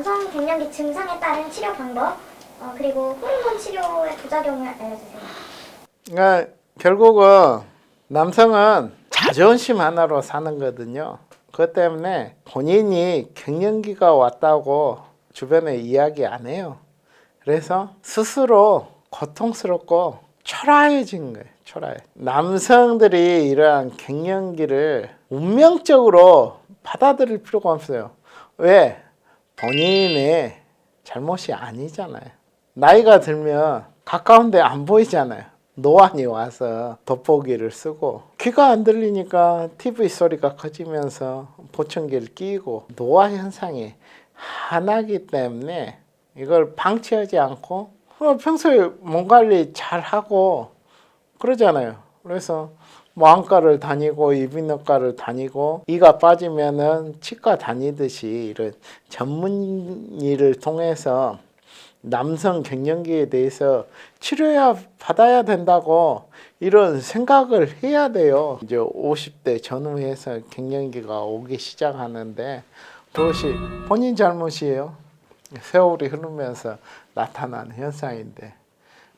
남성 갱년기 증상에 따른 치료 방법 어, 그리고 호르몬 치료의 부작용을 알려주세요. 그러니까 결국은 남성은 자존심 하나로 사는 거거든요. 그것 때문에 본인이 갱년기가 왔다고 주변에 이야기 안 해요. 그래서 스스로 고통스럽고 초라해진 거예요. 초라해. 남성들이 이러한 갱년기를 운명적으로 받아들일 필요가 없어요. 왜? 본인의 잘못이 아니잖아요. 나이가 들면 가까운데 안 보이잖아요. 노안이 와서 돋보기를 쓰고 귀가 안 들리니까 TV 소리가 커지면서 보청기를 끼고 노화 현상이 하나기 때문에 이걸 방치하지 않고 어, 평소에 몸 관리 잘 하고 그러잖아요. 그래서 뭐 안과를 다니고 이비인후과를 다니고 이가 빠지면은 치과 다니듯이 이런 전문 의를 통해서 남성 갱년기에 대해서 치료야 받아야 된다고 이런 생각을 해야 돼요. 이제 50대 전후해서 갱년기가 오기 시작하는데 그것이 본인 잘못이에요. 세월이 흐르면서 나타난 현상인데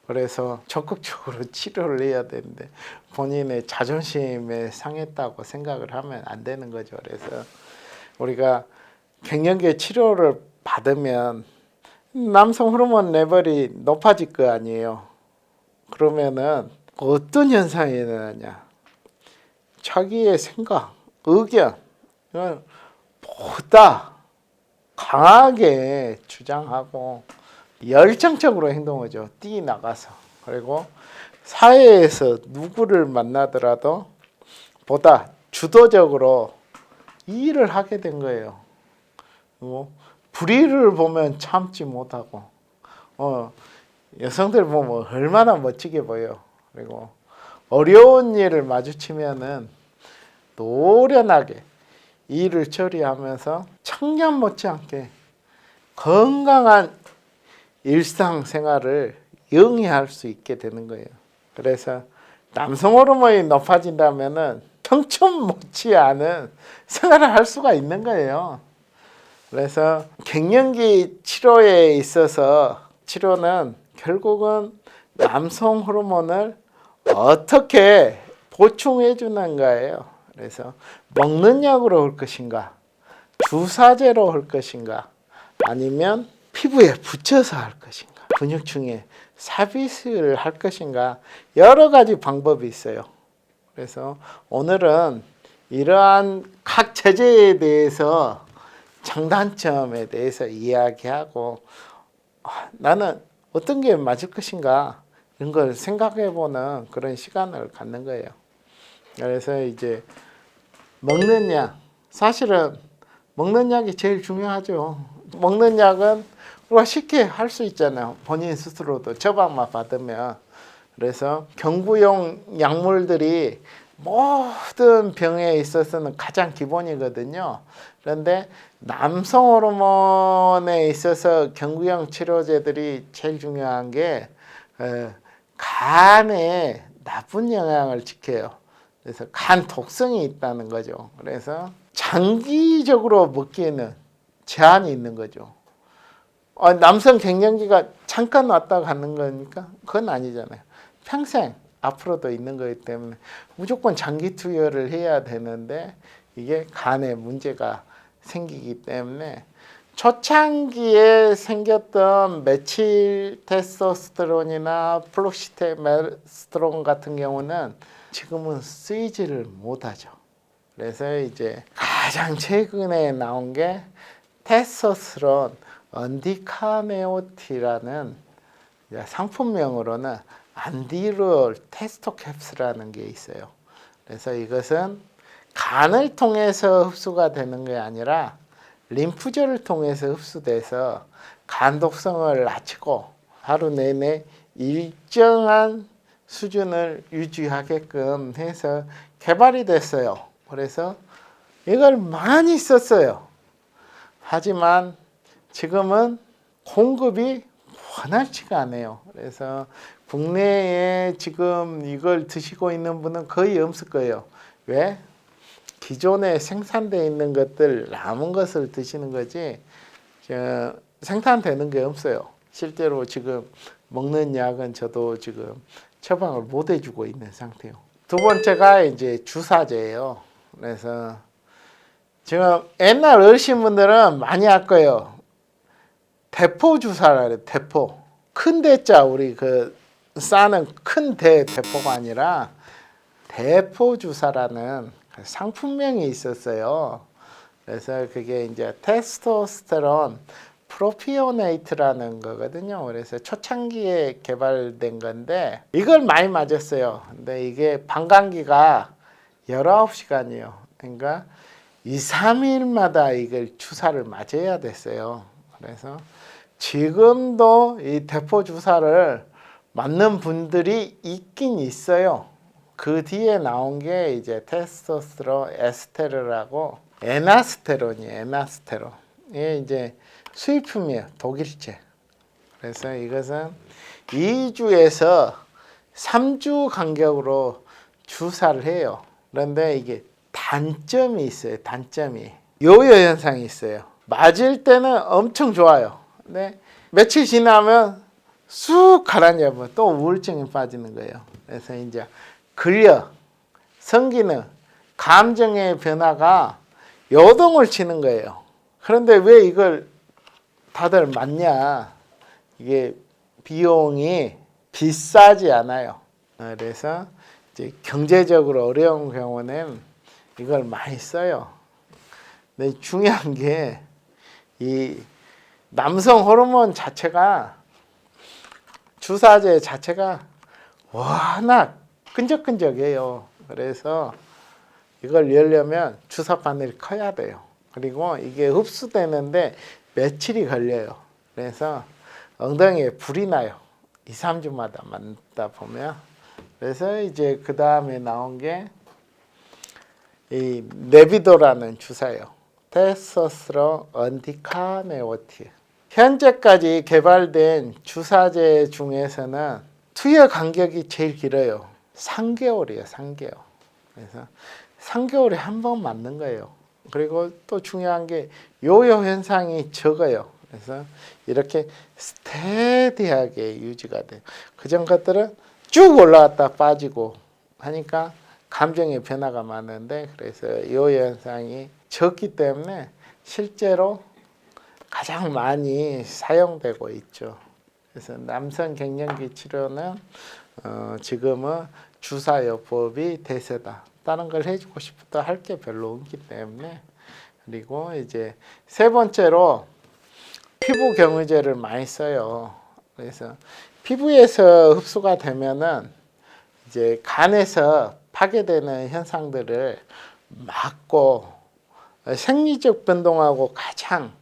그래서 적극적으로 치료를 해야 되는데 본인의 자존심에 상했다고 생각을 하면 안 되는 거죠. 그래서 우리가 갱년기 치료를 받으면 남성 호르몬 레벨이 높아질 거 아니에요. 그러면은 어떤 현상이 일어나냐? 자기의 생각, 의견, 이걸 보다 강하게 주장하고 열정적으로 행동하죠. 뛰 나가서 그리고 사회에서 누구를 만나더라도 보다 주도적으로 일을 하게 된 거예요. 그리고 불의를 보면 참지 못하고 어, 여성들 보면 얼마나 멋지게 보여. 그리고 어려운 일을 마주치면은 노련하게 일을 처리하면서 청년 못지않게 건강한 일상생활을 영위할 수 있게 되는 거예요. 그래서 남성 호르몬이 높아진다면은 청춘 못지않은 생활을 할 수가 있는 거예요. 그래서 갱년기 치료에 있어서 치료는 결국은 남성 호르몬을 어떻게 보충해 주는가예요. 그래서 먹는 약으로 할 것인가, 주사제로 할 것인가, 아니면 피부에 붙여서 할 것인가, 근육층에 삽입을 할 것인가 여러 가지 방법이 있어요. 그래서 오늘은 이러한 각 제재에 대해서 장단점에 대해서 이야기하고 아, 나는 어떤 게 맞을 것인가 이런 걸 생각해 보는 그런 시간을 갖는 거예요. 그래서 이제 먹는 약 사실은 먹는 약이 제일 중요하죠. 먹는 약은 우리가 쉽게 할 수 있잖아요. 본인 스스로도 처방만 받으면 그래서 경구용 약물들이 모든 병에 있어서는 가장 기본이거든요. 그런데 남성 호르몬에 있어서 경구용 치료제들이 제일 중요한 게 어, 간에 나쁜 영향을 지켜요. 그래서 간 독성이 있다는 거죠. 그래서 장기적으로 먹기에는 제한이 있는 거죠. 어, 남성 갱년기가 잠깐 왔다 가는 거니까 그건 아니잖아요. 평생 앞으로도 있는 거기 때문에 무조건 장기 투여를 해야 되는데 이게 간에 문제가 생기기 때문에 초창기에 생겼던 메칠 테스토스테론이나 플록시테메스테론 같은 경우는 지금은 쓰이지를 못하죠. 그래서 이제 가장 최근에 나온 게 테스토스테론 언디카메오티라는 상품명으로는 안디롤 테스토캡스라는 게 있어요. 그래서 이것은 간을 통해서 흡수가 되는 게 아니라 림프절을 통해서 흡수돼서 간 독성을 낮추고 하루 내내 일정한 수준을 유지하게끔 해서 개발이 됐어요. 그래서 이걸 많이 썼어요. 하지만 지금은 공급이 원활치가 않아요. 그래서 국내에 지금 이걸 드시고 있는 분은 거의 없을 거예요. 왜? 기존에 생산되어 있는 것들 남은 것을 드시는 거지 저, 생산되는 게 없어요. 실제로 지금 먹는 약은 저도 지금 처방을 못 해주고 있는 상태요. 두 번째가 이제 주사제예요. 그래서 지금 옛날 어르신분들은 많이 할 거예요. 대포 주사라 그래. 대포. 큰 대자 우리 그 싸는 큰 대 대포가 아니라 대포 주사라는 그 상품명이 있었어요. 그래서 그게 이제 테스토스테론 프로피오네이트라는 거거든요. 그래서 초창기에 개발된 건데 이걸 많이 맞았어요. 근데 이게 방광기가 19시간이요. 그러니까 2, 3일마다 이걸 주사를 맞아야 됐어요. 그래서 지금도 이 대포 주사를 맞는 분들이 있긴 있어요. 그 뒤에 나온 게 이제 테스토스테론 에스테르라고 에나스테론이에요. 에나스테론. 이게 이제 수입품이에요. 독일제. 그래서 이것은 2주에서 3주 간격으로 주사를 해요. 그런데 이게 단점이 있어요. 단점이. 요요 현상이 있어요. 맞을 때는 엄청 좋아요. 근데 며칠 지나면 쑥 가라앉으면 또 우울증이 빠지는 거예요. 그래서 이제 근력, 성기능, 감정의 변화가 요동을 치는 거예요. 그런데 왜 이걸 다들 맞냐? 이게 비용이 비싸지 않아요. 어, 그래서 이제 경제적으로 어려운 경우는 이걸 많이 써요. 근데 중요한 게 이 남성 호르몬 자체가 주사제 자체가 워낙 끈적끈적해요. 그래서 이걸 열려면 주사 바늘이 커야 돼요. 그리고 이게 흡수되는데 며칠이 걸려요. 그래서 엉덩이에 불이 나요. 2, 3주마다 맞다 보면. 그래서 이제 그 다음에 나온 게 이 네비도라는 주사예요. 테스토스테론 언티카네오티. 현재까지 개발된 주사제 중에서는 투여 간격이 제일 길어요. 3개월이에요, 3개월. 그래서 3개월에 한 번 맞는 거예요. 그리고 또 중요한 게 요요 현상이 적어요. 그래서 이렇게 스테디하게 유지가 돼요. 그전 것들은 쭉 올라갔다 빠지고 하니까 감정의 변화가 많은데 그래서 요요 현상이 적기 때문에 실제로 가장 많이 사용되고 있죠. 그래서 남성 갱년기 치료는 어, 지금은 주사요법이 대세다. 다른 걸 해주고 싶어도 할 게 별로 없기 때문에 그리고 이제 세 번째로 피부 경의제를 많이 써요. 그래서 피부에서 흡수가 되면은 이제 간에서 파괴되는 현상들을 막고 생리적 변동하고 가장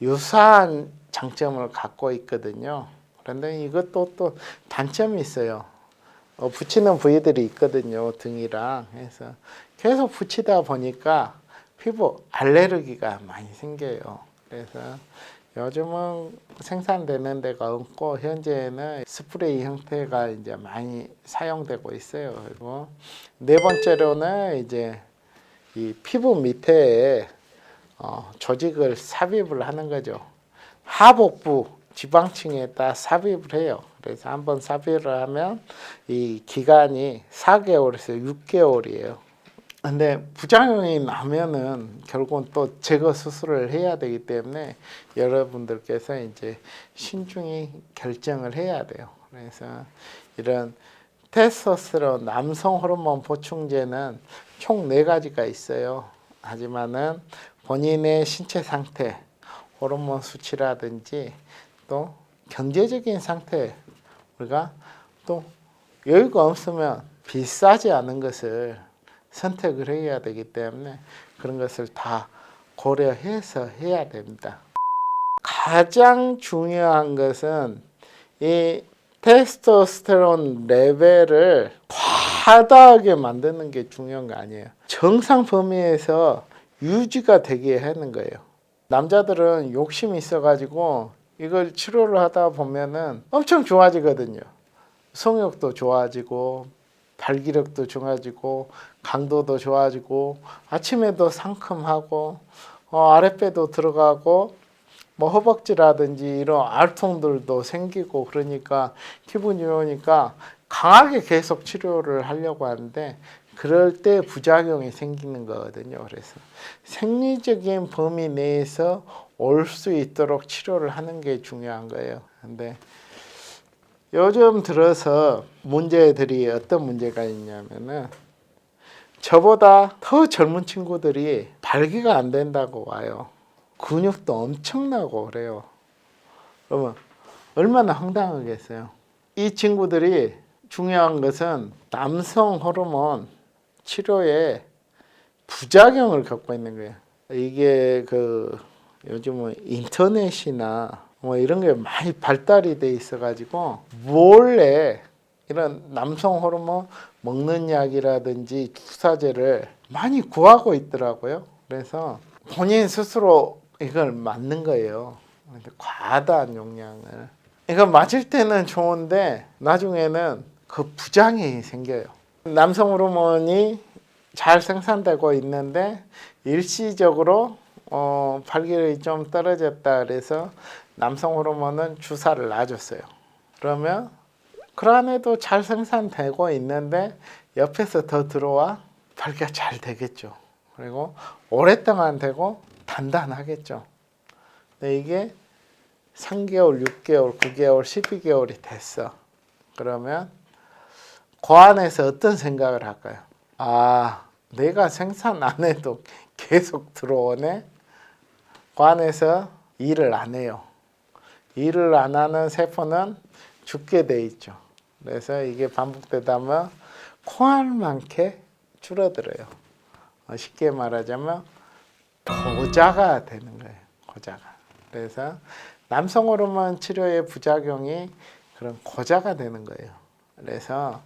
유사한 장점을 갖고 있거든요. 그런데 이것도 또 단점이 있어요. 어, 붙이는 부위들이 있거든요. 등이랑 해서 계속 붙이다 보니까 피부 알레르기가 많이 생겨요. 그래서 요즘은 생산되는 데가 없고 현재는 스프레이 형태가 이제 많이 사용되고 있어요. 그리고 네 번째로는 이제 이 피부 밑에 어, 조직을 삽입을 하는 거죠. 하복부 지방층에다 삽입을 해요. 그래서 한번 삽입을 하면 이 기간이 4개월에서 6개월이에요. 근데 부작용이 나면은 결국은 또 제거 수술을 해야 되기 때문에 여러분들께서 이제 신중히 결정을 해야 돼요. 그래서 이런 테스토스테론 남성 호르몬 보충제는 총 네 가지가 있어요. 하지만은 본인의 신체 상태, 호르몬 수치라든지 또 경제적인 상태 우리가 또 여유가 없으면 비싸지 않은 것을 선택을 해야 되기 때문에 그런 것을 다 고려해서 해야 됩니다. 가장 중요한 것은 이 테스토스테론 레벨을 과다하게 만드는 게 중요한 거 아니에요. 정상 범위에서 유지가 되게 하는 거예요. 남자들은 욕심이 있어가지고 이걸 치료를 하다 보면은 엄청 좋아지거든요. 성욕도 좋아지고 발기력도 좋아지고 강도도 좋아지고 아침에도 상큼하고 어, 아랫배도 들어가고 뭐 허벅지라든지 이런 알통들도 생기고 그러니까 기분이 좋으니까 강하게 계속 치료를 하려고 하는데 그럴 때 부작용이 생기는 거거든요. 그래서 생리적인 범위 내에서 올 수 있도록 치료를 하는 게 중요한 거예요. 근데 요즘 들어서 문제들이 어떤 문제가 있냐면은 저보다 더 젊은 친구들이 발기가 안 된다고 와요. 근육도 엄청나고 그래요. 그러면 얼마나 황당하겠어요. 이 친구들이 중요한 것은 남성 호르몬 치료에 부작용을 겪고 있는 거예요. 이게 그 요즘은 인터넷이나 뭐 이런 게 많이 발달이 돼 있어 가지고 몰래 이런 남성 호르몬 먹는 약이라든지 주사제를 많이 구하고 있더라고요. 그래서 본인 스스로 이걸 맞는 거예요. 과다한 용량을. 이거 맞을 때는 좋은데 나중에는 그 부작용이 생겨요. 남성 호르몬이 잘 생산되고 있는데 일시적으로 어, 발기력이 좀 떨어졌다 그래서 남성 호르몬은 주사를 놔줬어요. 그러면 그 안에도 잘 생산되고 있는데 옆에서 더 들어와 발기가 잘 되겠죠. 그리고 오랫동안 되고 단단하겠죠. 근데 이게 3개월, 6개월, 9개월, 12개월이 됐어. 그러면 그 안에서 어떤 생각을 할까요? 아, 내가 생산 안 해도 계속 들어오네? 그 안에서 일을 안 해요. 일을 안 하는 세포는 죽게 돼 있죠. 그래서 이게 반복되다 보면 콩알만큼 줄어들어요. 어, 쉽게 말하자면 고자가 되는 거예요. 고자가. 그래서 남성 호르몬 치료의 부작용이 그런 고자가 되는 거예요. 그래서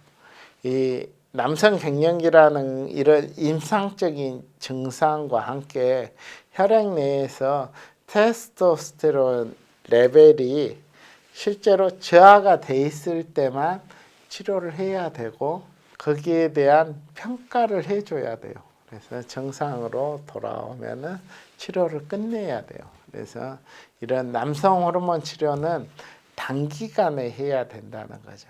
이 남성 갱년기라는 이런 임상적인 증상과 함께 혈액 내에서 테스토스테론 레벨이 실제로 저하가 돼 있을 때만 치료를 해야 되고 거기에 대한 평가를 해줘야 돼요. 그래서 정상으로 돌아오면은 치료를 끝내야 돼요. 그래서 이런 남성 호르몬 치료는 단기간에 해야 된다는 거죠.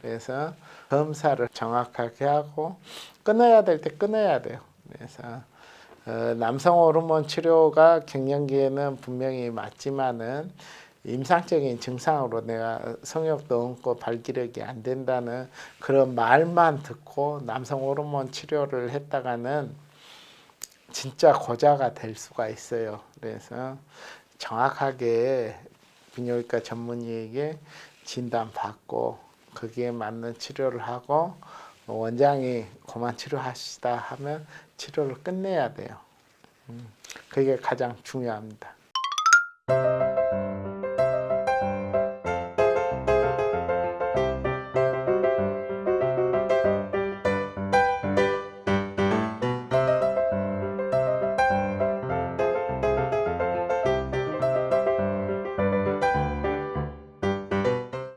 그래서 검사를 정확하게 하고 끊어야 될 때 끊어야 돼요. 그래서 어, 남성 호르몬 치료가 갱년기에는 분명히 맞지만은 임상적인 증상으로 내가 성욕도 없고 발기력이 안 된다는 그런 말만 듣고 남성 호르몬 치료를 했다가는 진짜 고자가 될 수가 있어요. 그래서 정확하게 비뇨기과 전문의에게 진단 받고 거기에 맞는 치료를 하고 원장이 그만 치료하시다 하면 치료를 끝내야 돼요. 음, 그게 가장 중요합니다.